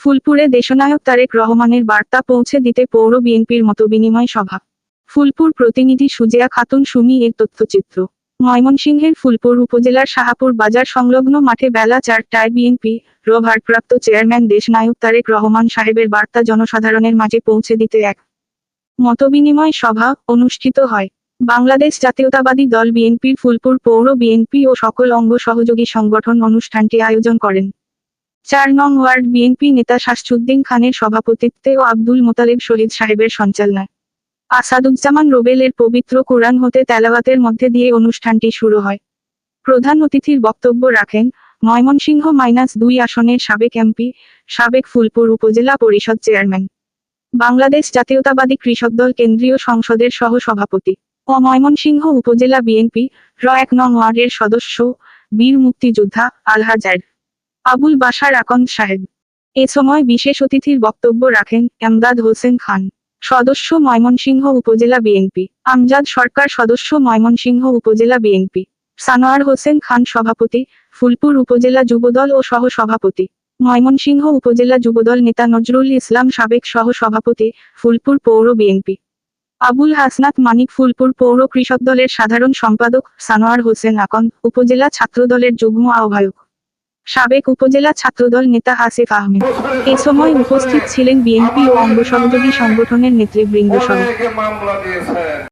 ফুলপুরে দেশনায়ক তারেক রহমানের বার্তা পৌঁছে দিতে পৌর বিএনপির মতবিনিময় সভা। ফুলপুর প্রতিনিধি সুজিয়া খাতুন সুমি এর তথ্যচিত্র। ময়মনসিংহের ফুলপুর উপজেলার শাহাপুর বাজার সংলগ্ন মাঠে বেলা চারটায় বিএনপি র ভারপ্রাপ্ত চেয়ারম্যান দেশনায়ক তারেক রহমান সাহেবের বার্তা জনসাধারণের মাঝে পৌঁছে দিতে এক মতবিনিময় সভা অনুষ্ঠিত হয়। বাংলাদেশ জাতীয়তাবাদী দল বিএনপির ফুলপুর পৌর বিএনপি ও সকল অঙ্গ সহযোগী সংগঠন অনুষ্ঠানটি আয়োজন করেন। চার নং ওয়ার্ড বিএনপি নেতা শাসুদ্দিন খানের সভাপতিত্বে ও আব্দুল মোতালেব শহীদ সাহেবের সঞ্চালনায়। আসাদুজ্জামান রোবেলের পবিত্র কোরআন হতে তেলাওয়াতের মধ্যে দিয়ে অনুষ্ঠানটি শুরু হয়। প্রধান অতিথির বক্তব্য রাখেন, ময়মনসিংহ মাইনাস দুই আসনের সাবেক এমপি, সাবেক ফুলপুর উপজেলা পরিষদ চেয়ারম্যান। বাংলাদেশ জাতীয়তাবাদী কৃষক দল কেন্দ্রীয় সংসদের সহ সভাপতি ও ময়মনসিংহ উপজেলা বিএনপি, র এক নং ওয়ার্ডের সদস্য, বীর মুক্তিযোদ্ধা আলহাজার আবুল বাশার আকন্দ সাহেব। এ সময় বিশেষ অতিথির বক্তব্য রাখেন এমদাদ হোসেন খান, সদস্য ময়মনসিংহ উপজেলা বিএনপি, আমজাদ সরকার সদস্য ময়মনসিংহ উপজেলা বিএনপি, সানোয়ার হোসেন খান সভাপতি, ফুলপুর উপজেলা যুবদল ও সহ সভাপতি, ময়মনসিংহ উপজেলা যুবদল নেতা নজরুল ইসলাম সাবেক সহ সভাপতি, ফুলপুর পৌর বিএনপি। আবুল হাসনাত মানিক ফুলপুর পৌর কৃষক দলের সাধারণ সম্পাদক, সানোয়ার হোসেন আকন উপজেলা ছাত্রদলের যুগ্ম আহ্বায়ক। সাবেক উপজেলা ছাত্রদল নেতা আসিফ আহমেদ। এ সময় উপস্থিত ছিলেন বিএনপি ও অঙ্গ সহযোগী সংগঠনের নেতৃবৃন্দ সহ।